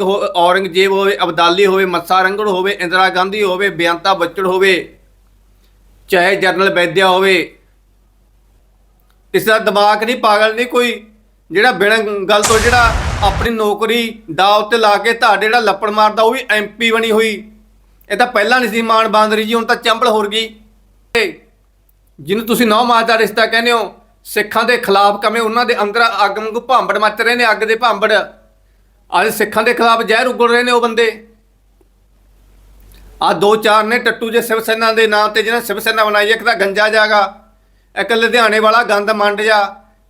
ਹੋ- ਔਰੰਗਜ਼ੇਬ ਹੋਵੇ, ਅਬਦਾਲੀ ਹੋਵੇ, ਮੱਸਾ ਰੰਗੜ ਹੋਵੇ, ਇੰਦਰਾ ਗਾਂਧੀ ਹੋਵੇ ਬੇਅੰਤਾ ਬੱਚੜ ਹੋਵੇ, ਚਾਹੇ ਜਨਰਲ ਵੈਦਿਆ ਹੋਵੇ। ਇਸ ਦਾ ਦਿਮਾਗ ਨਹੀਂ, ਪਾਗਲ ਨਹੀਂ ਕੋਈ, ਜਿਹੜਾ ਬਿਨਾਂ ਗੱਲ ਤੋਂ ਜਿਹੜਾ ਆਪਣੀ ਨੌਕਰੀ ਦਾਅ ਉੱਤੇ ਲਾ ਕੇ ਤੁਹਾਡੇ ਜਿਹੜਾ ਲੱਪੜ ਮਾਰਦਾ, ਉਹ ਵੀ ਐਮਪੀ ਬਣੀ ਹੋਈ। ਇਹ ਤਾਂ ਪਹਿਲਾਂ ਨਹੀਂ ਸੀ, ਮਾਨ ਬਾਂਦਰੀ ਜੀ, ਹੁਣ ਤਾਂ ਚੰਬਲ ਹੋਰ ਗਈ। ਜਿਹਨੂੰ ਤੁਸੀਂ ਨੌ ਮਾਸ ਦਾ ਰਿਸ਼ਤਾ ਕਹਿੰਦੇ ਹੋ, ਸਿੱਖਾਂ ਦੇ ਖਿਲਾਫ ਕਮੇ, ਉਹਨਾਂ ਦੇ ਅੰਦਰ ਅੱਗ ਵਾਂਗੂ ਭਾਂਬੜ ਮੱਚ ਰਹੇ ਨੇ, ਅੱਗ ਦੇ ਭਾਂਬੜ। ਅੱਜ ਸਿੱਖਾਂ ਦੇ ਖਿਲਾਫ ਜ਼ਹਿਰ ਉਗਲ ਰਹੇ ਨੇ ਉਹ ਬੰਦੇ। ਆ ਦੋ ਚਾਰ ਨੇ ਟੱਟੂ ਜੇ ਸਿਵ ਸੈਨਾ ਦੇ ਨਾਂ ਤੇ ਜਿਹਨਾਂ ਸਿਵ ਸੈਨਾ ਬਣਾਈ, ਇੱਕ ਤਾਂ ਗੰਜਾ ਜਾਗਾ, ਇੱਕ ਲੁਧਿਆਣੇ ਵਾਲਾ ਗੰਦ ਮੰਡ ਜਾ,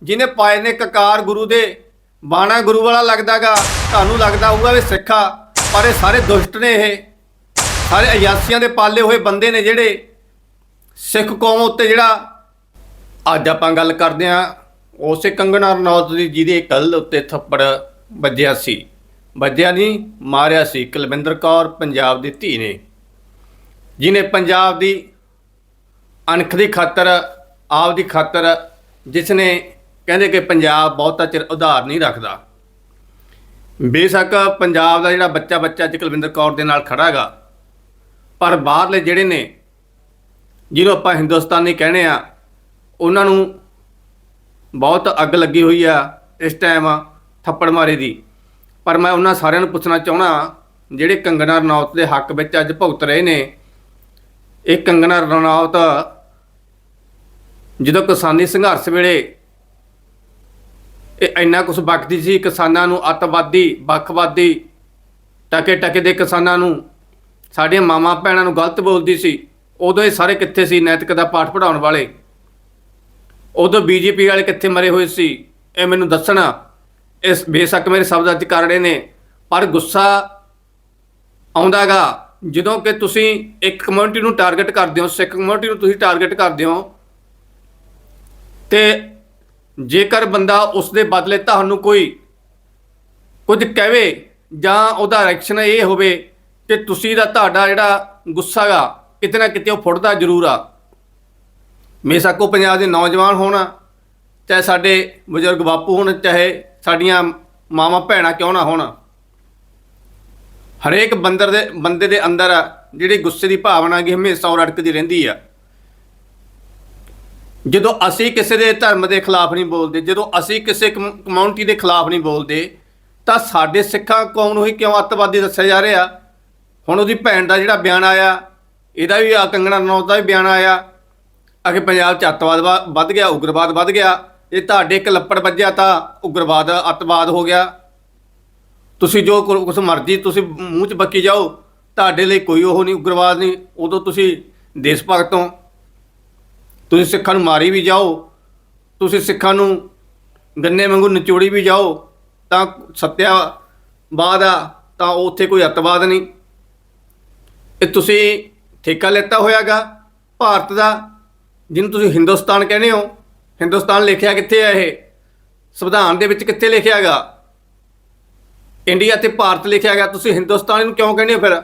ਜਿਹਨੇ ਪਾਏ ਨੇ ਕਕਾਰ ਗੁਰੂ ਦੇ। ਬਾਣਾ ਗੁਰੂ ਵਾਲਾ ਲੱਗਦਾਗਾ, ਤੁਹਾਨੂੰ ਲੱਗਦਾ ਹੋਊਗਾ ਵੀ ਸਿੱਖਾ, ਪਰ ਇਹ ਸਾਰੇ ਦੁਸ਼ਟ ਨੇ ਇਹ। ਸਾਰੇ ਅਯਾਸੀਆਂ ਦੇ ਪਾਲੇ ਹੋਏ ਬੰਦੇ ਨੇ ਜਿਹੜੇ ਸਿੱਖ ਕੌਮ ਉੱਤੇ ਜਿਹੜਾ ਅੱਜ ਆਪਾਂ ਗੱਲ ਕਰਦੇ ਆ ਉਸੇ ਕੰਗਣਾ ਰਣੌਤ ਦੀ ਜਿਹਦੇ ਕੱਲ ਉੱਤੇ ਥੱਪੜ ਵੱਜਿਆ ਸੀ। ਵੱਜਿਆ ਨਹੀਂ, ਮਾਰਿਆ ਸੀ। ਕੁਲਵਿੰਦਰ ਕੌਰ ਪੰਜਾਬ ਦੀ ਧੀ ਨੇ। ਜਿਨੇ ਪੰਜਾਬ ਦੀ ਅਣਖ ਦੀ ਖਾਤਰ, ਆਪ ਦੀ ਖਾਤਰ ਜਿਸ ਨੇ ਕਹਿੰਦੇ ਕਿ ਪੰਜਾਬ ਬਹੁਤਾ ਚਿਰ ਉਧਾਰ ਨਹੀਂ ਰੱਖਦਾ। ਬੇਸ਼ੱਕ ਪੰਜਾਬ ਦਾ ਜਿਹੜਾ ਬੱਚਾ ਬੱਚਾ ਅੱਜ ਕੁਲਵਿੰਦਰ ਕੌਰ ਦੇ ਨਾਲ ਖੜਾਗਾ ਪਰ ਬਾਹਰਲੇ ਜਿਹੜੇ ਨੇ, ਜਿਹਨੂੰ ਆਪਾਂ ਹਿੰਦੁਸਤਾਨੀ ਕਹਿੰਦੇ ਆ, ਉਹਨਾਂ ਨੂੰ ਬਹੁਤ ਅੱਗ ਲੱਗੀ ਹੋਈ ਆ ਇਸ ਟਾਈਮ ਥੱਪੜ ਮਾਰੇ ਦੀ। ਪਰ ਮੈਂ ਉਹਨਾਂ ਸਾਰਿਆਂ ਨੂੰ ਪੁੱਛਣਾ ਚਾਹਣਾ ਜਿਹੜੇ ਕੰਗਨਾ ਰਣੌਤ ਦੇ ਹੱਕ ਵਿੱਚ ਅੱਜ ਭੁਗਤ ਰਹੇ ਨੇ, ਇਹ ਕੰਗਨਾ ਰਣੌਤ ਜਦੋਂ ਕਿਸਾਨੀ ਸੰਘਰਸ਼ ਵੇਲੇ ਇਹ ਇੰਨਾ ਕੁਝ ਬਖਦੀ ਸੀ, ਕਿਸਾਨਾਂ ਨੂੰ ਅੱਤਵਾਦੀ, ਵੱਖਵਾਦੀ ਟਕੇ ਟਕੇ ਦੇ ਕਿਸਾਨਾਂ ਨੂੰ, ਸਾਡੀਆਂ ਮਾਮਾ ਭੈਣਾਂ ਨੂੰ ਗਲਤ ਬੋਲਦੀ ਸੀ, ਉਦੋਂ ਇਹ ਸਾਰੇ ਕਿੱਥੇ ਸੀ, ਨੈਤਿਕ ਦਾ ਪਾਠ ਪੜਾਉਣ ਵਾਲੇ? ਉਦੋਂ ਬੀਜੇਪੀ ਵਾਲੇ ਕਿੱਥੇ ਮਰੇ ਹੋਏ ਸੀ? ਇਹ ਮੈਨੂੰ ਦੱਸਣਾ। ਇਸ ਬੇਸ਼ੱਕ ਮੇਰੇ ਸ਼ਬਦ ਅੱਜ ਕਰ ਰਹੇ ਨੇ, ਪਰ ਗੁੱਸਾ ਆਉਂਦਾਗਾ ਜਦੋਂ ਕਿ ਤੁਸੀਂ ਇੱਕ ਕਮਿਊਨਿਟੀ ਨੂੰ ਟਾਰਗੇਟ ਕਰਦੇ ਹੋ, ਸਿੱਖ ਕਮਿਊਨਿਟੀ ਨੂੰ ਤੁਸੀਂ ਟਾਰਗੇਟ ਕਰਦੇ ਹੋ, ਤੇ ਜੇਕਰ ਬੰਦਾ ਉਸ ਦੇ ਬਦਲੇ ਤੁਹਾਨੂੰ ਕੋਈ ਕੁਝ ਕਹਵੇ ਜਾਂ ਉਹਦਾ ਰਿਐਕਸ਼ਨ ਇਹ ਹੋਵੇ ਕਿ ਤੁਸੀਂ ਦਾ ਤੁਹਾਡਾ ਜਿਹੜਾ ਗੁੱਸਾ ਆ ਕਿਤੇ ਨਾ ਕਿਤੇ ਉਹ ਫੁੱਟਦਾ ਜ਼ਰੂਰ ਆ। ਬੇਸ਼ੱਕ ਉਹ ਪੰਜਾਬ ਦੇ ਨੌਜਵਾਨ ਹੋਣ, ਚਾਹੇ ਸਾਡੇ ਬਜ਼ੁਰਗ ਬਾਪੂ ਹੋਣ, ਚਾਹੇ ਸਾਡੀਆਂ ਮਾਵਾਂ ਭੈਣਾਂ ਕਿਉਂ ਨਾ ਹੋਣ? ਹਰੇਕ ਬੰਦਰ ਦੇ ਬੰਦੇ ਦੇ ਅੰਦਰ ਜਿਹੜੀ ਗੁੱਸੇ ਦੀ ਭਾਵਨਾ ਗੀ ਹਮੇਸ਼ਾ ਉਹ ਰੜਕਦੀ ਰਹਿੰਦੀ ਆ। ਜਦੋਂ ਅਸੀਂ ਕਿਸੇ ਦੇ ਧਰਮ ਦੇ ਖਿਲਾਫ ਨਹੀਂ ਬੋਲਦੇ, ਜਦੋਂ ਅਸੀਂ ਕਿਸੇ ਕਮਿਊਨਿਟੀ ਦੇ ਖਿਲਾਫ ਨਹੀਂ ਬੋਲਦੇ, ਤਾਂ ਸਾਡੇ ਸਿੱਖਾਂ ਕੌਮ ਨੂੰ ਹੀ ਕਿਉਂ ਅੱਤਵਾਦੀ ਦੱਸਿਆ ਜਾ ਰਿਹਾ? ਹੁਣ ਉਹਦੀ ਭੈਣ ਦਾ ਜਿਹੜਾ ਬਿਆਨ ਆਇਆ, ਇਹਦਾ ਵੀ ਆ ਕੰਗਣਾ ਰਣੌਤ ਦਾ ਵੀ ਬਿਆਨ ਆਇਆ। ਅਗੇ ਪੰਜਾਬ 'ਚ ਅੱਤਵਾਦ ਵਾ- ਵੱਧ ਗਿਆ, ਉਗਰਵਾਦ ਵੱਧ ਗਿਆ। ਇਹ ਤੁਹਾਡੇ ਇੱਕ ਲੱਪੜ ਵੱਜਿਆ ਤਾਂ ਉਗਰਵਾਦ, ਅੱਤਵਾਦ ਹੋ ਗਿਆ। ਤੁਸੀਂ ਜੋ ਕੁਛ ਮਰਜ਼ੀ ਤੁਸੀਂ ਮੂੰਹ 'ਚ ਬੱਕੀ ਜਾਓ, ਤੁਹਾਡੇ ਲਈ ਕੋਈ ਉਹ ਨਹੀਂ, ਉਗਰਵਾਦ ਨਹੀਂ। ਉਦੋਂ ਤੁਸੀਂ ਦੇਸ਼ ਭਗਤ ਹੋ। ਤੁਸੀਂ ਸਿੱਖਾਂ ਨੂੰ ਮਾਰੀ ਵੀ ਜਾਓ। ਤੁਸੀਂ ਸਿੱਖਾਂ ਨੂੰ ਗੰਨੇ ਵਾਂਗੂ ਨਿਚੋੜੀ ਵੀ ਜਾਓ। ਤਾਂ ਸੱਤਿਆਵਾਦ ਆ, ਤਾਂ ਉੱਥੇ ਕੋਈ ਅੱਤਵਾਦ ਨਹੀਂ। ਇਹ ਤੁਸੀਂ ਠੇਕਾ ਲੈਤਾ ਹੋਇਆਗਾ, ਭਾਰਤ ਦਾ, ਜਿਹਨੂੰ ਤੁਸੀਂ ਹਿੰਦੁਸਤਾਨ ਕਹਿੰਦੇ ਹੋ। ਹਿੰਦੁਸਤਾਨ ਲਿਖਿਆ ਕਿੱਥੇ ਹੈ ਇਹ? ਸੰਵਿਧਾਨ ਦੇ ਵਿੱਚ ਕਿੱਥੇ ਲਿਖਿਆਗਾ ਇੰਡੀਆ ਤੇ ਭਾਰਤ ਲਿਖਿਆ ਗਿਆ ਤੁਸੀਂ ਹਿੰਦੁਸਤਾਨ ਨੂੰ ਕਿਉਂ ਕਹਿੰਦੇ ਹੋ ਫਿਰ?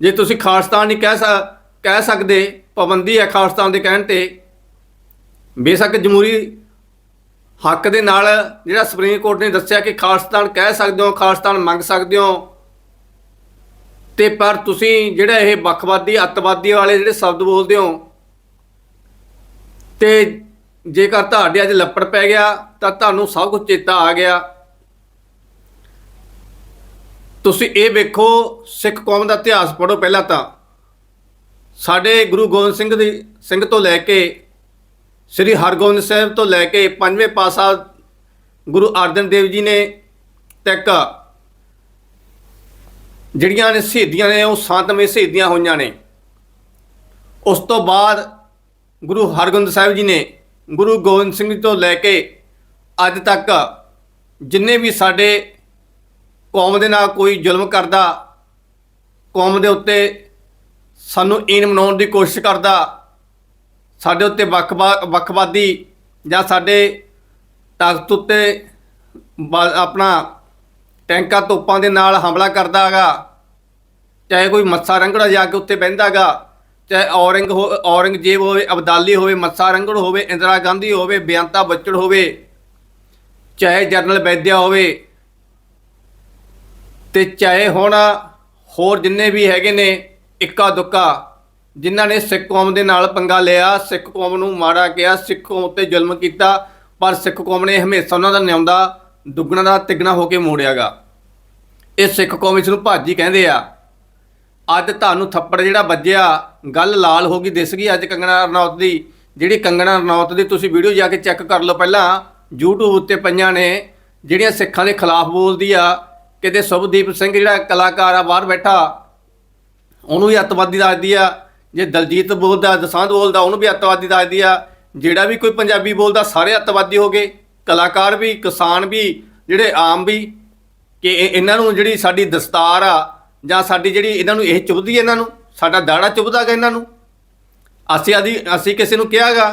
ਜੇ ਤੁਸੀਂ ਖਾਲਿਸਤਾਨ ਨਹੀਂ ਕਹਿ ਸਕ- ਕਹਿ ਸਕਦੇ, ਪਾਬੰਦੀ ਹੈ ਖਾਲਿਸਤਾਨ ਦੇ ਕਹਿਣ ਤੇ। ਬੇਸ਼ੱਕ ਜਮਹੂਰੀ ਹੱਕ ਦੇ ਨਾਲ ਜਿਹੜਾ ਸੁਪਰੀਮ ਕੋਰਟ ਨੇ ਦੱਸਿਆ ਕਿ ਖਾਲਿਸਤਾਨ ਕਹਿ ਸਕਦੇ ਹੋ, ਖਾਲਿਸਤਾਨ ਮੰਗ ਸਕਦੇ ਹੋ। ਤੇ ਪਰ ਤੁਸੀਂ ਜਿਹੜਾ ਇਹ ਵੱਖਵਾਦੀ, ਅੱਤਵਾਦੀ ਵਾਲੇ ਜਿਹੜੇ ਸ਼ਬਦ ਬੋਲਦੇ ਹੋ, ਤੇ ਜੇਕਰ ਤੁਹਾਡੇ ਅੱਜ ਲੱਪੜ ਪੈ ਗਿਆ, ਤਾਂ ਤੁਹਾਨੂੰ ਸਭ ਕੁਝ ਚੇਤਾ ਆ ਗਿਆ। ਤੁਸੀਂ ਇਹ ਵੇਖੋ, ਸਿੱਖ ਕੌਮ ਦਾ ਇਤਿਹਾਸ ਪੜ੍ਹੋ ਪਹਿਲਾਂ ਤਾਂ। ਸਾਡੇ ਗੁਰੂ ਗੋਬਿੰਦ ਸਿੰਘ ਦੀ ਸਿੰਘ ਤੋਂ ਲੈ ਕੇ ਸ੍ਰੀ ਹਰਗੋਬਿੰਦ ਸਾਹਿਬ ਤੋਂ ਲੈ ਕੇ ਪੰਜਵੇਂ ਪਾਸਾ ਗੁਰੂ ਅਰਜਨ ਦੇਵ ਜੀ ਨੇ ਤੱਕ ਜਿਹੜੀਆਂ ਨੇ ਸ਼ਹੀਦੀਆਂ ਨੇ, ਉਹ ਸੰਤਮੇ ਸ਼ਹੀਦੀਆਂ ਹੋਈਆਂ ਨੇ। ਉਸ ਤੋਂ ਬਾਅਦ ਗੁਰੂ ਹਰਗੋਬਿੰਦ ਸਾਹਿਬ ਜੀ ਨੇ ਗੁਰੂ ਗੋਬਿੰਦ ਸਿੰਘ ਜੀ ਤੋਂ ਲੈ ਕੇ ਅੱਜ ਤੱਕ ਜਿੰਨੇ ਵੀ ਸਾਡੇ ਕੌਮ ਦੇ ਨਾਲ ਕੋਈ ਜ਼ੁਲਮ ਕਰਦਾ, ਕੌਮ ਦੇ ਉੱਤੇ ਸਾਨੂੰ ਈਨ ਮਨਾਉਣ ਦੀ ਕੋਸ਼ਿਸ਼ ਕਰਦਾ, ਸਾਡੇ ਉੱਤੇ ਵੱਖਵਾ- ਵੱਖਵਾਦੀ ਜਾਂ ਸਾਡੇ ਤਾਕਤ ਉੱਤੇ ਬ- ਆਪਣਾ ਟੈਂਕਾਂ, ਤੋਪਾਂ ਦੇ ਨਾਲ ਹਮਲਾ ਕਰਦਾ ਹੈਗਾ, ਚਾਹੇ ਕੋਈ ਮੱਸਾ ਰੰਗੜਾ ਜਾ ਕੇ ਉੱਤੇ ਬਹਿੰਦਾਗਾ ਚਾਹੇ ਔਰੰਗ ਹੋ- ਔਰੰਗਜ਼ੇਬ ਹੋਵੇ, ਅਬਦਾਲੀ ਹੋਵੇ, ਮੱਸਾ ਰੰਗੜ ਹੋਵੇ, ਇੰਦਰਾ ਗਾਂਧੀ ਹੋਵੇ ਬੇਅੰਤਾ ਬੱਚੜ ਹੋਵੇ, ਚਾਹੇ ਜਨਰਲ ਬੈਦਿਆ ਹੋਵੇ, ਤੇ ਚਾਹੇ ਹੁਣ ਹੋਰ ਜਿੰਨੇ ਵੀ ਹੈਗੇ ਨੇ ਇੱਕਾ ਦੁੱਕਾ, ਜਿਨ੍ਹਾਂ ਨੇ ਸਿੱਖ ਕੌਮ ਦੇ ਨਾਲ ਪੰਗਾ ਲਿਆ, ਸਿੱਖ ਕੌਮ ਨੂੰ ਮਾੜਾ ਕਿਹਾ, ਸਿੱਖ ਕੌਮ ਉੱਤੇ ਜ਼ੁਲਮ ਕੀਤਾ, ਪਰ ਸਿੱਖ ਕੌਮ ਨੇ ਹਮੇਸ਼ਾ ਉਹਨਾਂ ਦਾ ਨਿਆਉਂਦਾ, ਦੁੱਗਣਾ ਦਾ ਤਿੱਗਣਾ ਹੋ ਕੇ ਮੋੜਿਆਗਾ। ਇਹ ਸਿੱਖ ਕੌਮ ਇਸ ਨੂੰ ਭਾਜੀ ਕਹਿੰਦੇ ਆ। ਅੱਜ ਤੁਹਾਨੂੰ ਥੱਪੜ ਜਿਹੜਾ ਵੱਜਿਆ, ਗੱਲ ਲਾਲ ਹੋ ਗਈ, ਦਿਸ ਗਈ ਅੱਜ ਕੰਗਣਾ ਰਣੌਤ ਦੀ। ਜਿਹੜੀ ਕੰਗਣਾ ਰਣੌਤ ਦੀ ਤੁਸੀਂ ਵੀਡੀਓ ਜਾ ਕੇ ਚੈੱਕ ਕਰ ਲਓ ਪਹਿਲਾਂ, YouTube ਉੱਤੇ ਪਈਆਂ ਨੇ, ਜਿਹੜੀਆਂ ਸਿੱਖਾਂ ਦੇ ਖਿਲਾਫ ਬੋਲਦੀ ਆ, ਕਿਤੇ ਸੁਭਦੀਪ ਸਿੰਘ ਜਿਹੜਾ ਕਲਾਕਾਰ ਆ, ਬਾਹਰ ਬੈਠਾ, ਉਹਨੂੰ ਵੀ ਅੱਤਵਾਦੀ ਦੱਸਦੀ ਆ। ਜੇ ਦਲਜੀਤ ਬੋਲਦਾ, ਦਸਾਂਧ ਬੋਲਦਾ, ਉਹਨੂੰ ਵੀ ਅੱਤਵਾਦੀ ਦੱਸਦੀ ਆ। ਜਿਹੜਾ ਵੀ ਕੋਈ ਪੰਜਾਬੀ ਬੋਲਦਾ, ਸਾਰੇ ਅੱਤਵਾਦੀ ਹੋ ਗਏ। ਕਲਾਕਾਰ ਵੀ, ਕਿਸਾਨ ਵੀ, ਜਿਹੜੇ ਆਮ ਵੀ, ਕਿ ਇਹਨਾਂ ਨੂੰ ਜਿਹੜੀ ਸਾਡੀ ਦਸਤਾਰ ਆ ਜਾਂ ਸਾਡੀ ਜਿਹੜੀ ਇਹਨਾਂ ਨੂੰ ਇਹ ਚੁਭਦੀ ਹੈ ਇਹਨਾਂ ਨੂੰ, ਸਾਡਾ ਦਾੜਾ ਚੁਭਦਾਗਾ ਇਹਨਾਂ ਨੂੰ। ਅਸੀਂ ਆਦੀ, ਅਸੀਂ ਕਿਸੇ ਨੂੰ ਕਿਹਾਗਾ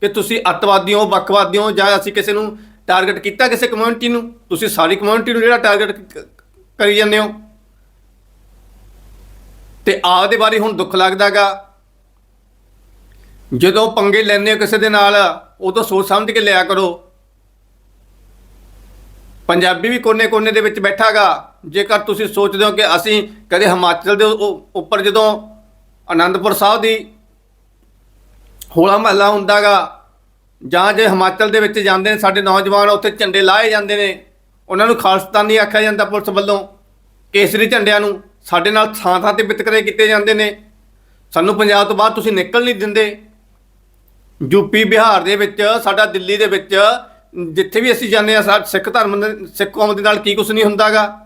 ਕਿ ਤੁਸੀਂ ਅੱਤਵਾਦੀ ਹੋ ਵੱਖਵਾਦੀ ਹੋ, ਜਾਂ ਅਸੀਂ ਕਿਸੇ ਨੂੰ ਟਾਰਗੇਟ ਕੀਤਾ ਕਿਸੇ ਕਮਿਊਨਿਟੀ ਨੂੰ, ਤੁਸੀਂ ਸਾਰੀ ਕਮਿਊਨਿਟੀ ਨੂੰ ਜਿਹੜਾ ਟਾਰਗੇਟ ਕਰੀ ਜਾਂਦੇ ਹੋ। ਤੇ ਆਪਦੇ ਬਾਰੇ ਹੁਣ ਦੁੱਖ ਲੱਗਦਾਗਾ। ਜਦੋਂ ਪੰਗੇ ਲੈਂਦੇ ਹੋ ਕਿਸੇ ਦੇ ਨਾਲ, ਉਦੋਂ ਸੋਚ ਸਮਝ ਕੇ ਲਿਆ ਕਰੋ। ਪੰਜਾਬੀ ਵੀ ਕੋਨੇ-ਕੋਨੇ ਦੇ ਵਿੱਚ ਬੈਠਾਗਾ। ਜੇਕਰ ਤੁਸੀਂ ਸੋਚਦੇ ਹੋ ਕਿ ਅਸੀਂ ਕਦੇ ਹਿਮਾਚਲ ਦੇ ਉ- ਉੱਪਰ ਜਦੋਂ ਆਨੰਦਪੁਰ ਸਾਹਿਬ ਦੀ ਹੋਲਾ ਮਹੱਲਾ ਹੁੰਦਾਗਾ, ਜਾਂ ਜੇ ਹਿਮਾਚਲ ਦੇ ਵਿੱਚ ਜਾਂਦੇ ਨੇ, ਸਾਡੇ ਨੌਜਵਾਨ ਉੱਥੇ ਝੰਡੇ ਲਾਏ ਜਾਂਦੇ ਨੇ, ਉਹਨਾਂ ਨੂੰ ਖਾਲਸਤਾਨੀ ਆਖਿਆ ਜਾਂਦਾ ਪੁਲਿਸ ਵੱਲੋਂ। ਕੇਸਰੀ ਝੰਡਿਆਂ ਨੂੰ ਸਾਡੇ ਨਾਲ ਥਾਂ ਥਾਂ ਤੇ ਵਿਤਕਰੇ ਕੀਤੇ ਜਾਂਦੇ ਨੇ। ਸਾਨੂੰ ਪੰਜਾਬ ਤੋਂ ਬਾਹਰ ਤੁਸੀਂ ਨਿਕਲ ਨਹੀਂ ਦਿੰਦੇ। ਯੂਪੀ ਬਿਹਾਰ ਦੇ ਵਿੱਚ, ਸਾਡਾ ਦਿੱਲੀ ਦੇ ਵਿੱਚ ਜਿੱਥੇ ਵੀ ਅਸੀਂ ਜਾਂਦੇ ਆ ਸਾ, ਸਿੱਖ ਧਰਮ ਦੇ, ਸਿੱਖ ਕੌਮ ਦੇ ਨਾਲ ਕੀ ਕੁਝ ਨਹੀਂ ਹੁੰਦਾਗਾ।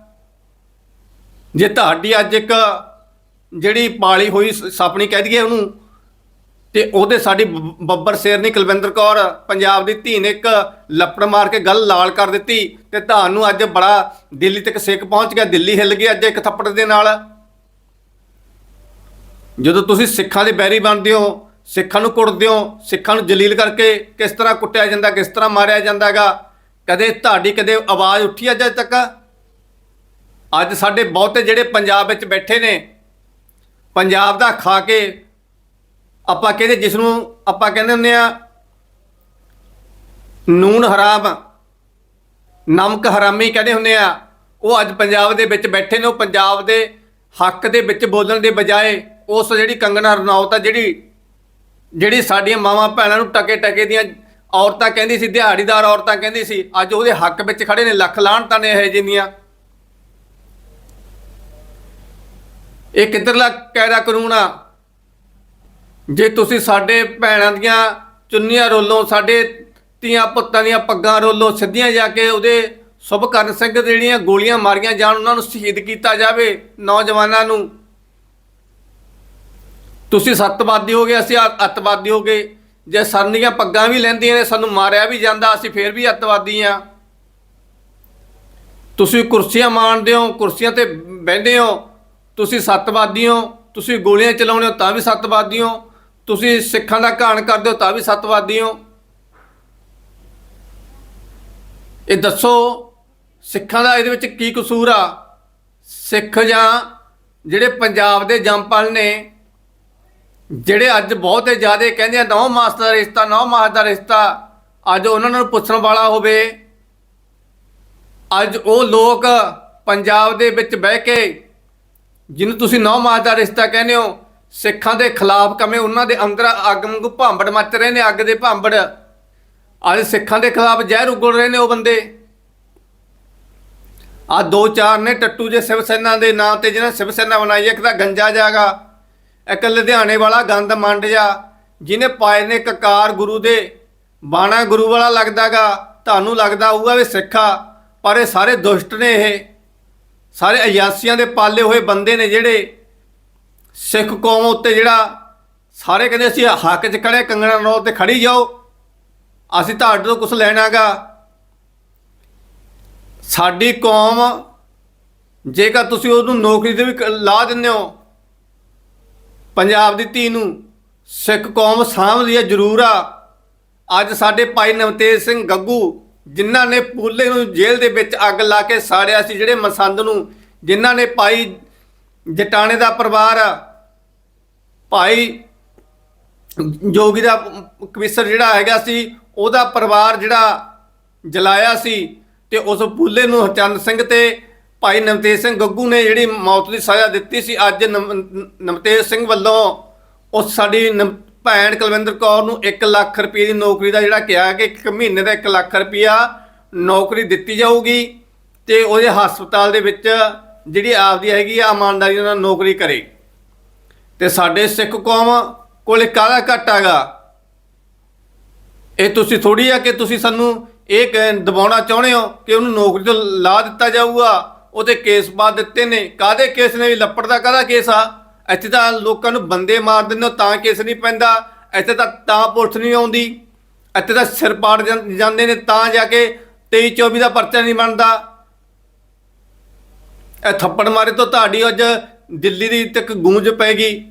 ਜੇ ਤੁਹਾਡੀ ਅੱਜ ਇੱਕ ਜਿਹੜੀ ਪਾਲੀ ਹੋਈ ਸ- ਸਾਪਣੀ ਕਹਿ ਦਈਏ ਉਹਨੂੰ, ਤੇ ਉਹਦੇ ਸਾਡੀ ਬ- ਬੱਬਰ ਸ਼ੇਰਨੀ ਕੁਲਵਿੰਦਰ ਕੌਰ ਪੰਜਾਬ ਦੀ ਧੀ ਨੇ ਇੱਕ ਲੱਪੜ ਮਾਰ ਕੇ ਗੱਲ ਲਾਲ ਕਰ ਦਿੱਤੀ, ਤੇ ਤੁਹਾਨੂੰ ਅੱਜ ਬੜਾ ਦਿੱਲੀ ਤੱਕ ਸਿੱਖ ਪਹੁੰਚ ਗਿਆ, ਦਿੱਲੀ ਹਿੱਲ ਗਈ ਅੱਜ ਇੱਕ ਥੱਪੜ ਦੇ ਨਾਲ। ਜਦੋਂ ਤੁਸੀਂ ਸਿੱਖਾਂ ਦੇ ਬੈਰੀ ਬਣਦੇ ਹੋ ਸਿੱਖਾਂ ਨੂੰ ਕੁੱਟਦੇ ਹੋ? ਸਿੱਖਾਂ ਨੂੰ ਜਲੀਲ ਕਰਕੇ ਕਿਸ ਤਰ੍ਹਾਂ ਕੁੱਟਿਆ ਜਾਂਦਾ, ਕਿਸ ਤਰ੍ਹਾਂ ਮਾਰਿਆ ਜਾਂਦਾਗਾ ਕਦੇ ਤੁਹਾਡੀ ਕਦੇ ਆਵਾਜ਼ ਉੱਠੀ ਅੱਜ ਤੱਕ? ਅੱਜ ਸਾਡੇ ਬਹੁਤੇ ਜਿਹੜੇ ਪੰਜਾਬ ਵਿੱਚ ਬੈਠੇ ਨੇ, ਪੰਜਾਬ ਦਾ ਖਾ ਕੇ ਆਪਾਂ ਕਹਿੰਦੇ ਜਿਸ ਨੂੰ ਆਪਾਂ ਕਹਿੰਦੇ ਹੁੰਦੇ ਆ, ਨੂਨ ਹਰਾਮ, ਨਮਕ ਹਰਾਮੀ ਕਹਿੰਦੇ ਹੁੰਦੇ ਆ, ਉਹ ਅੱਜ ਪੰਜਾਬ ਦੇ ਵਿੱਚ ਬੈਠੇ ਨੇ, ਉਹ ਪੰਜਾਬ ਦੇ ਹੱਕ ਦੇ ਵਿੱਚ ਬੋਲਣ ਦੇ ਬਜਾਏ ਉਸ ਜਿਹੜੀ ਕੰਗਣਾ ਰਣੌਤ ਆ, ਜਿਹੜੀ ਜਿਹੜੀ ਸਾਡੀਆਂ ਮਾਵਾਂ ਭੈਣਾਂ ਨੂੰ ਟਕੇ ਟਕੇ ਦੀਆਂ ਔਰਤਾਂ ਕਹਿੰਦੀ ਸੀ, ਦਿਹਾੜੀਦਾਰ ਔਰਤਾਂ ਕਹਿੰਦੀ ਸੀ, ਅੱਜ ਉਹਦੇ ਹੱਕ ਵਿੱਚ ਖੜੇ ਨੇ, ਲੱਖ ਲਾਹਣਤਾਂ ਨੇ ਇਹ ਜਿੰਨੀਆਂ। ਇਹ ਕਿੱਧਰਲਾ ਕਾਇਦਾ ਕਾਨੂੰਨ ਆ? ਜੇ ਤੁਸੀਂ ਸਾਡੇ ਭੈਣਾਂ ਦੀਆਂ ਚੁੰਨੀਆਂ ਰੋਲੋ, ਸਾਡੇ ਧੀਆਂ ਪੁੱਤਾਂ ਦੀਆਂ ਪੱਗਾਂ ਰੋਲੋ, ਸਿੱਧੀਆਂ ਜਾ ਕੇ ਉਹਦੇ ਸੁਭਕਰਨ ਸਿੰਘ ਜਿਹੜੀਆਂ ਗੋਲੀਆਂ ਮਾਰੀਆਂ ਜਾਣ, ਉਹਨਾਂ ਨੂੰ ਸ਼ਹੀਦ ਕੀਤਾ ਜਾਵੇ ਨੌਜਵਾਨਾਂ ਨੂੰ ਤੁਸੀਂ ਸੱਤਵਾਦੀ ਹੋਗੇ, ਅਸੀਂ ਅੱਤਵਾਦੀ ਹੋ ਗਏ ਜੇ ਸਰਨੀਆਂ ਪੱਗਾਂ ਵੀ ਲੈਂਦੀਆਂ ਨੇ, ਸਾਨੂੰ ਮਾਰਿਆ ਵੀ ਜਾਂਦਾ, ਅਸੀਂ ਫੇਰ ਵੀ ਅੱਤਵਾਦੀ ਆ। ਤੁਸੀਂ ਕੁਰਸੀਆਂ ਮਾਣਦੇ ਹੋ, ਕੁਰਸੀਆਂ ਤੇ ਬਹਿੰਦੇ ਹੋ, ਤੁਸੀਂ ਸੱਤਵਾਦੀ ਹੋ, ਤੁਸੀਂ ਗੋਲੀਆਂ ਚਲਾਉਂਦੇ ਹੋ, ਤਾਂ ਵੀ ਸੱਤਵਾਦੀ ਹੋ। ਤੁਸੀਂ ਸਿੱਖਾਂ ਦਾ ਘਾਣ ਕਰਦੇ ਹੋ, ਤਾਂ ਵੀ ਸੱਤਵਾਦੀ ਹੋ। ਇਹ ਦੱਸੋ, ਸਿੱਖਾਂ ਦਾ ਇਹਦੇ ਵਿੱਚ ਕੀ ਕਸੂਰ ਆ? ਸਿੱਖ ਜਾਂ ਜਿਹੜੇ ਪੰਜਾਬ ਦੇ ਜੰਪਲ ਨੇ ਜਿਹੜੇ ਅੱਜ ਬਹੁਤ ਜ਼ਿਆਦਾ ਕਹਿੰਦੇ ਆ, ਨੌ ਮਾਸ ਦਾ ਰਿਸ਼ਤਾ, ਨੌ ਮਾਸ ਦਾ ਰਿਸ਼ਤਾ, ਅੱਜ ਉਹਨਾਂ ਨੂੰ ਪੁੱਛਣ ਵਾਲਾ ਹੋਵੇ। ਅੱਜ ਉਹ ਲੋਕ ਪੰਜਾਬ ਦੇ ਵਿੱਚ ਬਹਿ ਕੇ, ਜਿਹਨੂੰ ਤੁਸੀਂ ਨੌ ਮਾਸ ਦਾ ਰਿਸ਼ਤਾ ਕਹਿੰਦੇ ਹੋ, ਸਿੱਖਾਂ ਦੇ ਖਿਲਾਫ ਕਮੇ ਉਹਨਾਂ ਦੇ ਅੰਦਰ ਅੱਗ ਵਾਂਗੂ ਭਾਂਬੜ ਮੱਚ ਰਹੇ ਨੇ, ਅੱਗ ਦੇ ਭਾਂਬੜ। ਅੱਜ ਸਿੱਖਾਂ ਦੇ ਖਿਲਾਫ ਜ਼ਹਿਰ ਉਗਲ ਰਹੇ ਨੇ ਉਹ ਬੰਦੇ। ਆ ਦੋ ਚਾਰ ਨੇ ਟੱਟੂ ਜੇ ਸਿਵ ਸੈਨਾ ਦੇ ਨਾਂ ਤੇ, ਜਿਹਨਾਂ ਸਿਵ ਸੈਨਾ ਬਣਾਈ ਇੱਕ ਤਾਂ ਗੰਜਾ ਜਾਗਾ ਇੱਕ ਲੁਧਿਆਣੇ ਵਾਲਾ ਗੰਦ ਮੰਡ ਜਾ, ਜਿਹਨੇ ਪਾਏ ਨੇ ਕਕਾਰ ਗੁਰੂ ਦੇ। ਬਾਣਾ ਗੁਰੂ ਵਾਲਾ ਲੱਗਦਾਗਾ ਤੁਹਾਨੂੰ ਲੱਗਦਾ ਹੋਊਗਾ ਵੀ ਸਿੱਖਾ, ਪਰ ਇਹ ਸਾਰੇ ਦੁਸ਼ਟ ਨੇ ਇਹ। ਸਾਰੇ ਅਯਾਸੀਆਂ ਦੇ ਪਾਲੇ ਹੋਏ ਬੰਦੇ ਨੇ ਜਿਹੜੇ ਸਿੱਖ ਕੌਮ ਉੱਤੇ ਜਿਹੜਾ ਸਾਰੇ ਕਹਿੰਦੇ ਅਸੀਂ ਹੱਕ 'ਚ ਖੜੇ ਕੰਗਣਾ ਰਣੌਤ ਤੇ ਖੜੀ ਜਾਓ। ਅਸੀਂ ਤੁਹਾਡੇ ਤੋਂ ਕੁਝ ਲੈਣਾਗਾ ਸਾਡੀ ਕੌਮ, ਜੇਕਰ ਤੁਸੀਂ ਉਹਨੂੰ ਨੌਕਰੀ ਤੇ ਵੀ ਕ- ਲਾ ਦਿੰਦੇ ਹੋ ਪੰਜਾਬ ਦੀ ਧੀ ਨੂੰ ਸਿੱਖ ਕੌਮ ਸਾਂਭਦੀ ਹੈ, ਜ਼ਰੂਰ ਆ। ਅੱਜ ਸਾਡੇ ਭਾਈ ਨਵਤੇਜ ਸਿੰਘ ਗੱਗੂ, ਜਿਨ੍ਹਾਂ ਨੇ ਪੂਲੇ ਨੂੰ ਜੇਲ੍ਹ ਦੇ ਵਿੱਚ ਅੱਗ ਲਾ ਕੇ ਸਾੜਿਆ ਸੀ, ਜਿਹੜੇ ਮਸੰਦ ਨੂੰ, ਜਿਨ੍ਹਾਂ ਨੇ ਭਾਈ ਜਟਾਣੇ ਦਾ ਪਰਿਵਾਰ ਆ ਭਾਈ ਜੋਗੀ ਦਾ ਕਵਿਸਰ ਜਿਹੜਾ ਹੈਗਾ ਸੀ, ਉਹਦਾ ਪਰਿਵਾਰ ਜਿਹੜਾ ਜਲਾਇਆ ਸੀ ਤੇ ਉਸ ਪੂਲੇ ਨੂੰ ਹਰਚੰਦ ਸਿੰਘ ਤੇ ਭਾਈ ਨਵਤੇਜ ਸਿੰਘ ਗੱਗੂ ਨੇ ਜਿਹੜੀ ਮੌਤ ਦੀ ਸਜ਼ਾ ਦਿੱਤੀ ਸੀ, ਅੱਜ ਨਮ- ਨਵਤੇਜ ਸਿੰਘ ਵੱਲੋਂ ਉਸ ਸਾਡੀ ਨਮ- ਭੈਣ ਕੁਲਵਿੰਦਰ ਕੌਰ ਨੂੰ 1 ਲੱਖ ਰੁਪਏ ਦੀ ਨੌਕਰੀ ਦਾ ਜਿਹੜਾ ਕਿਹਾ ਕਿ ਇੱਕ ਮਹੀਨੇ ਦਾ 1 ਲੱਖ ਰੁਪਇਆ ਨੌਕਰੀ ਦਿੱਤੀ ਜਾਊਗੀ ਤੇ ਉਹਦੇ ਹਸਪਤਾਲ ਦੇ ਵਿੱਚ ਜਿਹੜੀ ਆਪਦੀ ਹੈਗੀ ਆ ਇਮਾਨਦਾਰੀ ਨਾਲ ਨੌਕਰੀ ਕਰੇ। ਤੇ ਸਾਡੇ ਸਿੱਖ ਕੌਮ ਕੋਲੇ ਕਾਹਦਾ ਘੱਟ ਹੈਗਾ? ਇਹ ਤੁਸੀਂ ਥੋੜੀ ਆ ਕਿ ਤੁਸੀਂ ਸਾਨੂੰ ਇਹ ਕਹਿ- ਦਬਾਉਣਾ ਚਾਹੁੰਦੇ ਹੋ ਕਿ ਉਹਨੂੰ ਨੌਕਰੀ ਤੋਂ ਲਾ ਦਿੱਤਾ ਜਾਊਗਾ? ਉਹਦੇ ਕੇਸ ਪਾ ਦਿੱਤੇ ਨੇ। ਕਾਦੇ ਕੇਸ ਨੇ? ਵੀ ਲੱਪੜ ਦਾ ਕਾਹਦਾ ਕੇਸ ਆ? ਇੱਥੇ ਤਾਂ ਲੋਕਾਂ ਨੂੰ ਬੰਦੇ ਮਾਰ ਦਿੰਦੇ ਹੋ, ਤਾਂ ਕੇਸ ਨਹੀਂ ਪੈਂਦਾ। ਇੱਥੇ ਤਾਂ ਤਾਂ ਪੁਲਿਸ ਨਹੀਂ ਆਉਂਦੀ। ਇੱਥੇ ਤਾਂ ਸਿਰ ਪਾੜ ਜਾਂਦੇ ਨੇ, ਤਾਂ ਜਾ ਕੇ 23 24 ਦਾ ਪਰਚਾ ਨਹੀਂ ਬਣਦਾ। ਇਹ ਥੱਪੜ ਮਾਰੇ ਤੋਂ ਤੁਹਾਡੀ ਅੱਜ ਦਿੱਲੀ ਦੀ ਤੱਕ ਗੂੰਜ ਪੈ ਗਈ।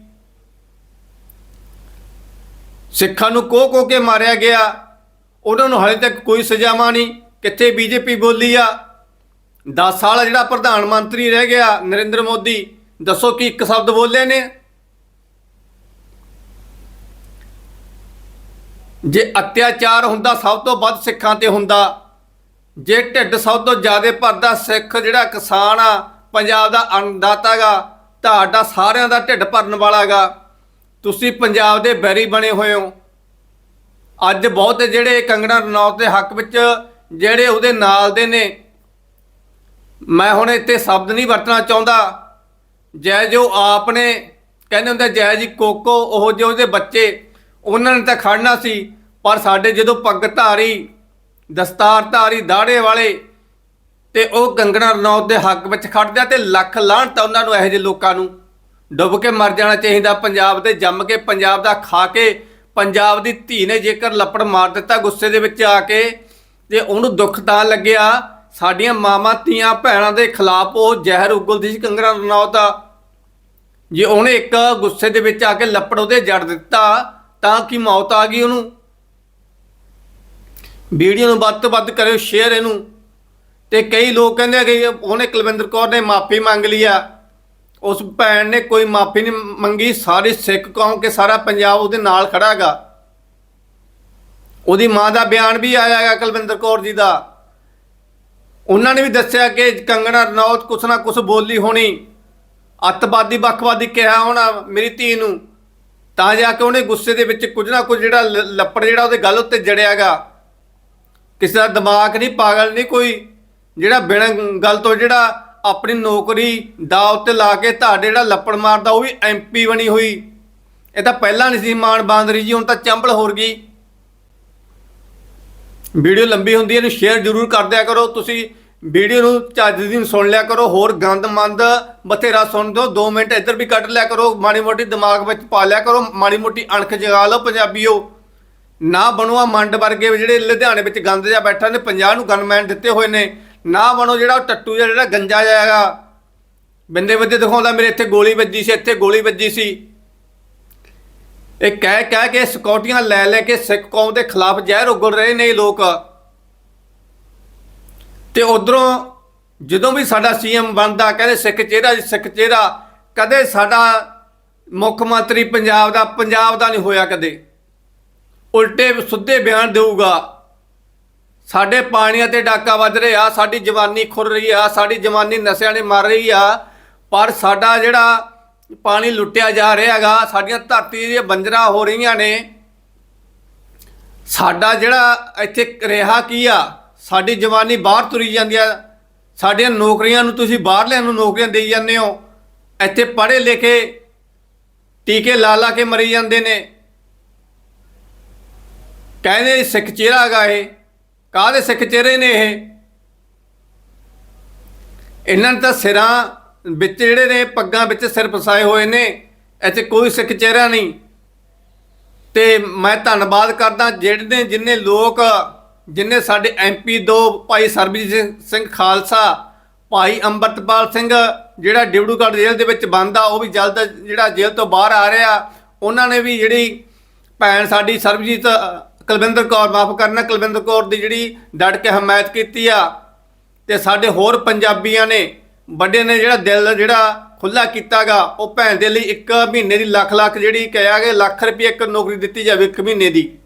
ਸਿੱਖਾਂ ਨੂੰ ਕੋ ਕੋਹ ਕੇ ਮਾਰਿਆ ਗਿਆ। ਉਹਨਾਂ ਨੂੰ ਹਾਲੇ ਤੱਕ ਕੋਈ ਸਜ਼ਾਵਾਂ ਨਹੀਂ। ਕਿੱਥੇ ਬੀਜੇਪੀ ਬੋਲੀ ਆ? 10 ਸਾਲ ਜਿਹੜਾ ਪ੍ਰਧਾਨ ਮੰਤਰੀ ਰਹਿ ਗਿਆ, ਨਰਿੰਦਰ ਮੋਦੀ। ਦੱਸੋ ਕਿ ਇੱਕ ਸ਼ਬਦ ਬੋਲੇ ਨੇ? ਜੇ ਅਤਿਆਚਾਰ ਹੁੰਦਾ ਸਭ ਤੋਂ ਵੱਧ ਸਿੱਖਾਂ ਤੇ ਹੁੰਦਾ, ਜੇ ਢਿੱਡ ਸਭ ਤੋਂ ਜ਼ਿਆਦਾ ਭਰਦਾ ਸਿੱਖ ਜਿਹੜਾ ਕਿਸਾਨ ਆ, ਪੰਜਾਬ ਦਾ ਅੰਨਦਾਤਾ ਗਾ, ਤੁਹਾਡਾ ਸਾਰਿਆਂ ਦਾ ਢਿੱਡ ਭਰਨ ਵਾਲਾਗਾ ਤੁਸੀਂ ਪੰਜਾਬ ਦੇ ਬੈਰੀ ਬਣੇ ਹੋਏ ਹੋ। ਅੱਜ ਬਹੁਤ ਜਿਹੜੇ ਕੰਗਣਾ ਰਣੌਤ ਦੇ ਹੱਕ ਵਿੱਚ ਜਿਹੜੇ ਉਹਦੇ ਨਾਲ ਦੇ ਨੇ ਮੈਂ ਹੁਣ ਇੱਥੇ ਸ਼ਬਦ ਨਹੀਂ ਵਰਤਣਾ ਚਾਹੁੰਦਾ। ਜੈ ਜੋ ਆਪ ਨੇ ਕਹਿੰਦੇ ਹੁੰਦੇ ਜੈ ਜੀ ਕੋਕੋ, ਉਹ ਜਿਹੇ ਉਹਦੇ ਬੱਚੇ, ਉਹਨਾਂ ਨੇ ਤਾਂ ਖੜਨਾ ਸੀ, ਪਰ ਸਾਡੇ ਜਦੋਂ ਪੱਗ ਧਾਰੀ, ਦਸਤਾਰ ਧਾਰੀ ਦਾੜੇ ਵਾਲੇ, ਤੇ ਉਹ ਕੰਗਣਾ ਰਣੌਤ ਦੇ ਹੱਕ ਵਿੱਚ ਖੜਦੇ ਆ ਤੇ ਲੱਖ ਲਾਹਣ ਤਾਂ ਉਹਨਾਂ ਨੂੰ ਇਹੋ ਜਿਹੇ ਲੋਕਾਂ ਨੂੰ। ਡੁੱਬ ਕੇ ਮਰ ਜਾਣਾ ਚਾਹੀਦਾ ਪੰਜਾਬ ਦੇ, ਜੰਮ ਕੇ ਪੰਜਾਬ ਦਾ ਖਾ ਕੇ, ਪੰਜਾਬ ਦੀ ਧੀ ਨੇ ਜੇਕਰ ਲੱਪੜ ਮਾਰ ਦਿੱਤਾ ਗੁੱਸੇ ਦੇ ਵਿੱਚ ਆ ਕੇ, ਤੇ ਉਹਨੂੰ ਦੁੱਖ ਤਾਂ ਲੱਗਿਆ ਸਾਡੀਆਂ ਮਾਵਾਂ, ਧੀਆਂ, ਭੈਣਾਂ ਦੇ ਖਿਲਾਫ ਉਹ ਜ਼ਹਿਰ ਉਗਲਦੀ ਸੀ ਕੰਗਣਾ ਰਣੌਤ ਜੇ ਉਹਨੇ ਇੱਕ ਗੁੱਸੇ ਦੇ ਵਿੱਚ ਆ ਕੇ ਲੱਪੜ ਉਹਦੇ ਜੜ ਦਿੱਤਾ, ਤਾਂ ਕਿ ਮੌਤ ਆ ਗਈ ਉਹਨੂੰ? ਵੀਡੀਓ ਨੂੰ ਵੱਧ ਤੋਂ ਵੱਧ ਕਰਿਓ ਸ਼ੇਅਰ ਇਹਨੂੰ। ਤੇ ਕਈ ਲੋਕ ਕਹਿੰਦੇ ਆ ਕਿ ਉਹਨੇ ਕੁਲਵਿੰਦਰ ਕੌਰ ਨੇ ਮਾਫੀ ਮੰਗ ਲਈ ਆ। ਉਸ ਭੈਣ ਨੇ ਕੋਈ ਮਾਫੀ ਨਹੀਂ ਮੰਗੀ, ਸਾਰੀ ਸਿੱਖ ਕੌਮ ਕੇ ਸਾਰਾ ਪੰਜਾਬ ਉਹਦੇ ਨਾਲ ਖੜਾ ਹੈਗਾ ਉਹਦੀ ਮਾਂ ਦਾ ਬਿਆਨ ਵੀ ਆਇਆ ਹੈਗਾ ਕੁਲਵਿੰਦਰ ਕੌਰ ਜੀ ਦਾ। ਉਹਨਾਂ ਨੇ ਵੀ ਦੱਸਿਆ ਕਿ ਕੰਗਣਾ ਰਣੌਤ ਕੁਛ ਨਾ ਕੁਛ ਬੋਲੀ ਹੋਣੀ। ਅੱਤਵਾਦੀ ਵੱਖਵਾਦੀ ਕਿਹਾ ਹੋਣਾ ਮੇਰੀ ਧੀ ਨੂੰ। ਤਾਂ ਜਾ ਕੇ ਉਹਨੇ ਗੁੱਸੇ ਦੇ ਵਿੱਚ ਕੁਝ ਨਾ ਕੁਝ ਜਿਹੜਾ ਲ- ਲੱਪੜ ਜਿਹੜਾ ਉਹਦੇ ਗੱਲ ਉੱਤੇ ਜੜਿਆਗਾ। ਕਿਸੇ ਦਾ ਦਿਮਾਗ ਨਹੀਂ, ਪਾਗਲ ਨਹੀਂ ਕੋਈ। ਜਿਹੜਾ ਬਿਨਾਂ ਗੱਲ ਤੋਂ ਜਿਹੜਾ ਆਪਣੀ ਨੌਕਰੀ ਦਾ ਉੱਤੇ ਲਾ ਕੇ ਤੁਹਾਡੇ ਜਿਹੜਾ ਲੱਪੜ ਮਾਰਦਾ, ਉਹ ਵੀ ਐਮਪੀ ਬਣੀ ਹੋਈ। ਇਹ ਤਾਂ ਪਹਿਲਾਂ ਨਹੀਂ ਸੀ ਮਾਨ ਬਾਂਦਰੀ ਜੀ, ਹੁਣ ਤਾਂ ਚੰਬਲ ਹੋਰ ਗਈ। ਵੀਡੀਓ ਲੰਬੀ ਹੁੰਦੀ ਹੈ, ਇਹਨੂੰ ਸ਼ੇਅਰ ਜ਼ਰੂਰ ਕਰ ਦਿਆ ਕਰੋ। ਤੁਸੀਂ ਵੀਡੀਓ ਨੂੰ ਚੱਜ ਦੀ ਸੁਣ ਲਿਆ ਕਰੋ, ਹੋਰ ਗੰਦ ਮੰਦ ਬਥੇਰਾ ਸੁਣ ਦਿਓ। 2 ਮਿੰਟ ਇੱਧਰ ਵੀ ਕੱਢ ਲਿਆ ਕਰੋ, ਮਾੜੀ ਮੋਟੀ ਦਿਮਾਗ ਵਿੱਚ ਪਾ ਲਿਆ ਕਰੋ, ਮਾੜੀ ਮੋਟੀ ਅਣਖ ਜਗਾ ਲਓ ਪੰਜਾਬੀਓ। ਨਾ ਬਣੋ ਆ ਮੰਡ ਵਰਗੇ ਜਿਹੜੇ ਲੁਧਿਆਣੇ ਵਿੱਚ ਗੰਦ ਜਿਹਾ ਬੈਠਾ ਨੇ 50 ਨੂੰ ਗਨਮੈਨ ਦਿੱਤੇ ਹੋਏ ਨੇ। ਨਾ ਬਣੋ ਜਿਹੜਾ ਉਹ ਟੱਟੂ ਜਿਹਾ ਜਿਹੜਾ ਗੰਜਾ ਜਾਏਗਾ ਬਿੰਦੇ ਬੱਦੇ ਦਿਖਾਉਂਦਾ, ਮੇਰੇ ਇੱਥੇ ਗੋਲੀ ਵੱਜੀ ਸੀ, ਇੱਥੇ ਗੋਲੀ ਵੱਜੀ ਸੀ। ਇਹ ਕਹਿ ਕਹਿ ਕੇ ਸਿਕਿਉਰਟੀਆਂ ਲੈ ਲੈ ਕੇ ਸਿੱਖ ਕੌਮ ਦੇ ਖਿਲਾਫ ਜ਼ਹਿਰ ਉਗਲ ਰਹੇ ਨੇ ਲੋਕ। ਤੇ ਉਧਰੋਂ ਜਦੋਂ ਵੀ ਸਾਡਾ ਸੀਐਮ ਬਣਦਾ, ਕਹਿੰਦੇ ਸਿੱਖ ਚਿਹਰਾ ਜੀ, ਸਿੱਖ ਚਿਹਰਾ, ਕਦੇ ਸਾਡਾ ਮੁੱਖ ਮੰਤਰੀ ਪੰਜਾਬ ਦਾ ਪੰਜਾਬ ਦਾ ਨਹੀਂ ਹੋਇਆ ਕਦੇ। ਉਲਟੇ ਸੁੱਧੇ ਬਿਆਨ ਦੇਊਗਾ। ਸਾਡੇ ਪਾਣੀਆਂ ਤੇ ਡਾਕਾ ਵੱਜ ਰਿਹਾ, ਸਾਡੀ ਜਵਾਨੀ ਖੁਰ ਰਹੀ ਆ, ਸਾਡੀ ਜਵਾਨੀ ਨਸ਼ਿਆਂ ਨੇ ਮਾਰ ਰਹੀ ਆ, ਪਰ ਸਾਡਾ ਜਿਹੜਾ ਪਾਣੀ ਲੁੱਟਿਆ ਜਾ ਰਿਹਾ ਹੈਗਾ। ਸਾਡੀਆਂ ਧਰਤੀ ਦੀਆਂ ਬੰਜਰਾਂ ਹੋ ਰਹੀਆਂ ਨੇ। ਸਾਡਾ ਜਿਹੜਾ ਇੱਥੇ ਰਿਹਾ ਕੀ ਆ? ਸਾਡੀ ਜਵਾਨੀ ਬਾਹਰ ਤੁਰੀ ਜਾਂਦੀ ਆ। ਸਾਡੀਆਂ ਨੌਕਰੀਆਂ ਨੂੰ ਤੁਸੀਂ ਬਾਹਰਲਿਆਂ ਨੂੰ ਨੌਕਰੀਆਂ ਦੇਈ ਜਾਂਦੇ ਹੋ। ਇੱਥੇ ਪੜ੍ਹੇ ਲਿਖੇ ਟੀਕੇ ਲਾ ਲਾ ਕੇ ਮਰੀ ਜਾਂਦੇ ਨੇ। ਕਹਿੰਦੇ ਸਿੱਖ ਚਿਹਰਾ ਹੈਗਾ ਇਹ। ਕਾਹਦੇ ਸਿੱਖ ਚਿਹਰੇ ਨੇ ਇਹ? ਇਹਨਾਂ ਨੇ ਤਾਂ ਸਿਰਾਂ ਵਿੱਚ ਜਿਹੜੇ ਨੇ ਪੱਗਾਂ ਵਿੱਚ ਸਿਰ ਫਸਾਏ ਹੋਏ ਨੇ, ਇੱਥੇ ਕੋਈ ਸਿੱਖ ਚਿਹਰਾ ਨਹੀਂ। ਤੇ ਮੈਂ ਧੰਨਵਾਦ ਕਰਦਾ ਜਿਹੜੇ ਜਿੰਨੇ ਲੋਕ, ਜਿੰਨੇ ਸਾਡੇ ਐਮਪੀ ਦੋ ਭਾਈ ਸਰਬਜੀਤ ਸਿੰਘ ਖਾਲਸਾ, ਭਾਈ ਅੰਮ੍ਰਿਤਪਾਲ ਸਿੰਘ, ਜਿਹੜਾ ਡਿਬੜੂਗੜ੍ਹ ਜੇਲ੍ਹ ਦੇ ਵਿੱਚ ਬੰਦ ਆ, ਉਹ ਵੀ ਜਲਦ ਜਿਹੜਾ ਜੇਲ੍ਹ ਤੋਂ ਬਾਹਰ ਆ ਰਿਹਾ। ਉਹਨਾਂ ਨੇ ਵੀ ਜਿਹੜੀ ਭੈਣ ਸਾਡੀ ਸਰਬਜੀਤ, ਕੁਲਵਿੰਦਰ ਕੌਰ, ਮਾਫ ਕਰਨਾ, ਕੁਲਵਿੰਦਰ ਕੌਰ ਦੀ ਜਿਹੜੀ ਡਟ ਕੇ ਹਮਾਇਤ ਕੀਤੀ ਆ। ਤੇ ਸਾਡੇ ਹੋਰ ਪੰਜਾਬੀਆਂ ਨੇ ਵੱਡੇ ਨੇ ਜਿਹੜਾ ਦਿਲ ਜਿਹੜਾ ਖੁੱਲਾ ਕੀਤਾਗਾ, ਉਹ ਭੈਣ ਦੇ ਲਈ ਇੱਕ ਮਹੀਨੇ ਦੀ ਲੱਖ ਲੱਖ ਜਿਹੜੀ ਕਿਹਾ ਗਿਆ ਲੱਖ ਰੁਪਏ ਇੱਕ ਨੌਕਰੀ ਦਿੱਤੀ ਜਾਵੇ ਇੱਕ ਮਹੀਨੇ ਦੀ।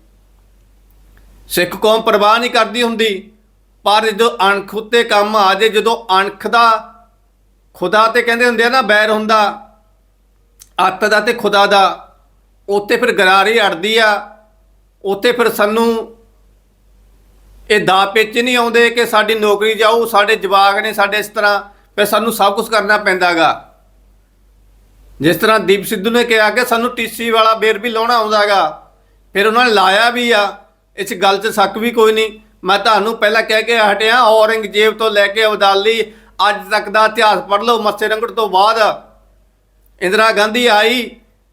ਸਿੱਖ ਕੌਮ ਪਰਵਾਹ ਨਹੀਂ ਕਰਦੀ ਹੁੰਦੀ, ਪਰ ਜਦੋਂ ਅਣਖ ਉੱਤੇ ਕੰਮ ਆ ਜੇ, ਜਦੋਂ ਅਣਖ ਦਾ ਖੁਦਾ ਤੇ ਕਹਿੰਦੇ ਹੁੰਦੇ ਆ ਨਾ, ਬੈਰ ਹੁੰਦਾ, ਅੱਤ ਦਾ ਤੇ ਖੁਦਾ ਦਾ ਉੱਤੇ ਫਿਰ ਗਰਾਰੀ ਅੜਦੀ ਆ ਉੱਤੇ ਫਿਰ ਸਾਨੂੰ ਇਹ ਦਾ ਪੇਚ ਨਹੀਂ ਆਉਂਦੇ ਕਿ ਸਾਡੀ ਨੌਕਰੀ ਜਾਊ, ਸਾਡੇ ਜਵਾਕ ਨੇ ਸਾਡੇ ਇਸ ਤਰ੍ਹਾਂ ਫਿਰ ਸਾਨੂੰ ਸਭ ਕੁਝ ਕਰਨਾ ਪੈਂਦਾਗਾ। ਜਿਸ ਤਰ੍ਹਾਂ ਦੀਪ ਸਿੱਧੂ ਨੇ ਕਿਹਾ ਕਿ ਸਾਨੂੰ ਟੀਸੀ ਵਾਲਾ ਬੇਰ ਵੀ ਲਾਉਣਾ ਆਉਂਦਾਗਾ, ਫਿਰ ਉਹਨਾਂ ਨੇ ਲਾਇਆ ਵੀ ਆ। ਇਸ ਗੱਲ 'ਚ ਸ਼ੱਕ ਵੀ ਕੋਈ ਨਹੀਂ। ਮੈਂ ਤੁਹਾਨੂੰ ਪਹਿਲਾਂ ਕਹਿ ਕੇ ਹਟਿਆ, ਔਰੰਗਜ਼ੇਬ ਤੋਂ ਲੈ ਕੇ ਅਬਦਾਲੀ ਅੱਜ ਤੱਕ ਦਾ ਇਤਿਹਾਸ ਪੜ੍ਹ ਲਓ, ਮੱਸੇ ਰੰਗੜ ਤੋਂ ਬਾਅਦ। ਇੰਦਰਾ ਗਾਂਧੀ ਆਈ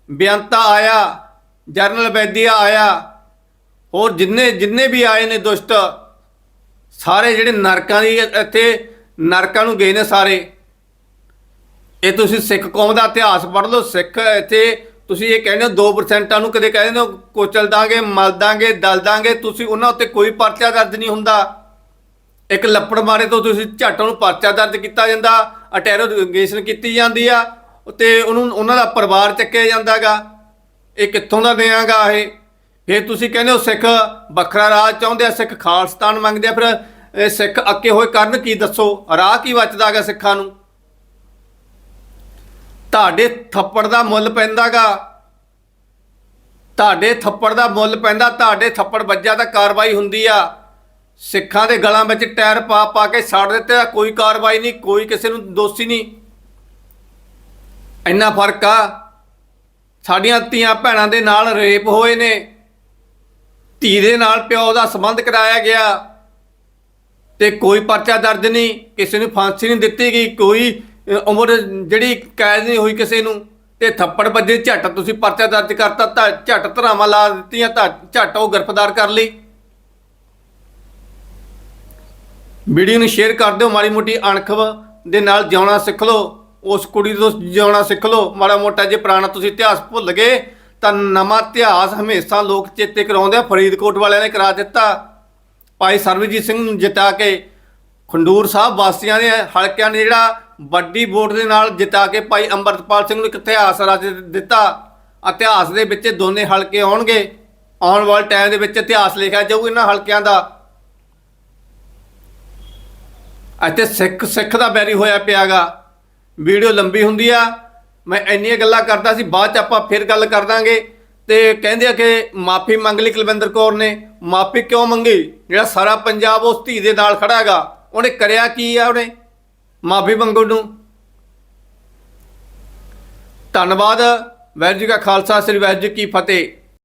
ਬੇਅੰਤਾ ਆਇਆ, ਜਰਨਲ ਬੈਦੀਆ ਆਇਆ, ਹੋਰ ਜਿੰਨੇ ਜਿੰਨੇ ਵੀ ਆਏ ਨੇ ਦੁਸ਼ਟ, ਸਾਰੇ ਜਿਹੜੇ ਨਰਕਾਂ ਦੀ ਇੱਥੇ ਨਰਕਾਂ ਨੂੰ ਗਏ ਨੇ ਸਾਰੇ। ਇਹ ਤੁਸੀਂ ਸਿੱਖ ਕੌਮ ਦਾ ਇਤਿਹਾਸ ਪੜ੍ਹ ਲਓ। ਸਿੱਖ ਇੱਥੇ ਤੁਸੀਂ ਇਹ ਕਹਿੰਦੇ ਹੋ 2% ਨੂੰ ਕਦੇ ਕਹਿੰਦੇ ਹੋ ਕੋਚਲ ਦਾਂਗੇ, ਮਲ ਦਾਂਗੇ, ਦਲ ਦਾਂਗੇ। ਤੁਸੀਂ ਉਹਨਾਂ ਉੱਤੇ ਕੋਈ ਪਰਚਾ ਦਰਜ ਨਹੀਂ ਹੁੰਦਾ। ਇੱਕ ਲੱਪੜ ਮਾਰੇ ਤੋਂ ਤੁਸੀਂ ਝੱਟ ਉਹਨੂੰ ਪਰਚਾ ਦਰਜ ਕੀਤਾ ਜਾਂਦਾ। ਅਟੈਰੋਗੇਸ਼ਨ ਕੀਤੀ ਜਾਂਦੀ ਆ ਤੇ ਉਹਨੂੰ ਉਹਨਾਂ ਦਾ ਪਰਿਵਾਰ ਚੱਕਿਆ ਜਾਂਦਾਗਾ। ਇਹ ਕਿੱਥੋਂ ਦਾ ਦਿਆਂਗਾ ਇਹ? ਫਿਰ ਤੁਸੀਂ ਕਹਿੰਦੇ ਹੋ ਸਿੱਖ ਵੱਖਰਾ ਰਾਜ ਚਾਹੁੰਦੇ ਆ, ਸਿੱਖ ਖਾਲਸਤਾਨ ਮੰਗਦੇ ਆ। ਫਿਰ ਇਹ ਸਿੱਖ ਅੱਕੇ ਹੋਏ ਕਰਨ ਕੀ ਦੱਸੋ? ਰਾਹ ਕੀ ਬਚਦਾ ਬਚਦਾਗਾ ਸਿੱਖਾਂ ਨੂੰ? ਤੁਹਾਡੇ ਥੱਪੜ ਦਾ ਮੁੱਲ ਪੈਂਦਾਗਾ। ਤੁਹਾਡੇ ਥੱਪੜ ਦਾ ਮੁੱਲ ਪੈਂਦਾ, ਤੁਹਾਡੇ ਥੱਪੜ ਵੱਜਿਆ ਤਾਂ ਕਾਰਵਾਈ ਹੁੰਦੀ ਆ। ਸਿੱਖਾਂ ਦੇ ਗਲਾਂ ਵਿੱਚ ਟਾਇਰ ਪਾ ਪਾ ਕੇ ਛੱਡ ਦਿੱਤੇ ਆ, ਕੋਈ ਕਾਰਵਾਈ ਨਹੀਂ, ਕੋਈ ਕਿਸੇ ਨੂੰ ਦੋਸ਼ੀ ਨਹੀਂ। ਇੰਨਾ ਫ਼ਰਕ ਆ। ਸਾਡੀਆਂ ਧੀਆਂ ਭੈਣਾਂ ਦੇ ਨਾਲ ਰੇਪ ਹੋਏ ਨੇ। ਧੀ ਦੇ ਨਾਲ ਪਿਓ ਦਾ ਸੰਬੰਧ ਕਰਾਇਆ ਗਿਆ। ਤੇ ਕੋਈ ਪਰਚਾ ਦਰਜ ਨਹੀਂ, ਕਿਸੇ ਨੂੰ ਫਾਂਸੀ ਨਹੀਂ ਦਿੱਤੀ ਗਈ, ਕੋਈ ਉਮਰ ਜਿਹੜੀ ਕੈਦ ਨਹੀਂ ਹੋਈ ਕਿਸੇ ਨੂੰ, ਤੇ ਥੱਪੜ ਵੱਜੇ, ਝੱਟ ਤੁਸੀਂ ਪਰਚਾ ਦਰਜ ਕਰਤਾ, ਤਾਂ ਝੱਟ ਧਰਾਵਾਂ ਲਾ ਦਿੱਤੀਆਂ, ਤਾਂ ਝੱਟ ਉਹ ਗ੍ਰਿਫਤਾਰ ਕਰ ਲਈ। ਵੀਡੀਓ ਨੂੰ ਸ਼ੇਅਰ ਕਰ ਦਿਓ, ਮਾੜੀ ਮੋਟੀ ਅਣਖ ਦੇ ਨਾਲ ਜਿਉਣਾ ਸਿੱਖ ਲਓ, ਉਸ ਕੁੜੀ ਤੋਂ ਜਿਉਣਾ ਸਿੱਖ ਲਓ, ਮਾੜਾ ਮੋਟਾ ਜੇ ਪੁਰਾਣਾ ਤੁਸੀਂ ਇਤਿਹਾਸ ਭੁੱਲ ਗਏ, ਤਾਂ ਨਵਾਂ ਇਤਿਹਾਸ ਹਮੇਸ਼ਾ ਲੋਕ ਚੇਤੇ ਕਰਾਉਂਦੇ ਆ, ਫਰੀਦਕੋਟ ਵਾਲਿਆਂ ਨੇ ਕਰਾ ਦਿੱਤਾ। ਭਾਈ ਸਰਵਜੀਤ ਸਿੰਘ ਨੂੰ ਜਿਤਾ ਕੇ ਖੰਡੂਰ ਸਾਹਿਬ ਵਾਸੀਆਂ ਦੇ ਹਲਕਿਆਂ ਨੇ ਜਿਹੜਾ ਵੱਡੀ ਵੋਟ ਦੇ ਨਾਲ ਜਿਤਾ ਕੇ ਭਾਈ ਅੰਮ੍ਰਿਤਪਾਲ ਸਿੰਘ ਨੂੰ ਇੱਕ ਇਤਿਹਾਸ ਰਚ ਦਿੱਤਾ। ਇਤਿਹਾਸ ਦੇ ਵਿੱਚ ਦੋਨੇ ਹਲਕੇ ਆਉਣਗੇ। ਆਉਣ ਵਾਲੇ ਟਾਈਮ ਦੇ ਵਿੱਚ ਇਤਿਹਾਸ ਲਿਖਿਆ ਜਾਊ ਇਹਨਾਂ ਹਲਕਿਆਂ ਦਾ। ਅਤੇ ਸਿੱਖ ਸਿੱਖ ਦਾ ਬੈਰੀ ਹੋਇਆ ਪਿਆਗਾ। ਵੀਡੀਓ ਲੰਬੀ ਹੁੰਦੀ ਆ। ਮੈਂ ਇੰਨੀਆਂ ਗੱਲਾਂ ਕਰਦਾ ਸੀ, ਬਾਅਦ ਚ ਆਪਾਂ ਫਿਰ ਗੱਲ ਕਰ ਦਾਂਗੇ। ਤੇ ਕਹਿੰਦੇ ਆ ਕਿ ਮਾਫੀ ਮੰਗ ਲਈ ਕੁਲਵਿੰਦਰ ਕੌਰ ਨੇ, ਮਾਫੀ ਕਿਉਂ ਮੰਗੀ? ਜਿਹੜਾ ਸਾਰਾ ਪੰਜਾਬ ਉਸ ਧੀ ਦੇ ਨਾਲ ਖੜਾ ਹੈਗਾ, ਉਹਨੇ ਕਰਿਆ ਕੀ ਆ ਉਹਨੇ? ਮਾਫੀ ਮੰਗਣ ਨੂੰ ਧੰਨਵਾਦ, ਵਾਹਿਗੁਰੂ ਜੀ ਕਾ ਖਾਲਸਾ, ਸ੍ਰੀ ਵਾਹਿਗੁਰੂ ਜੀ ਕੀ ਫਤਿਹ।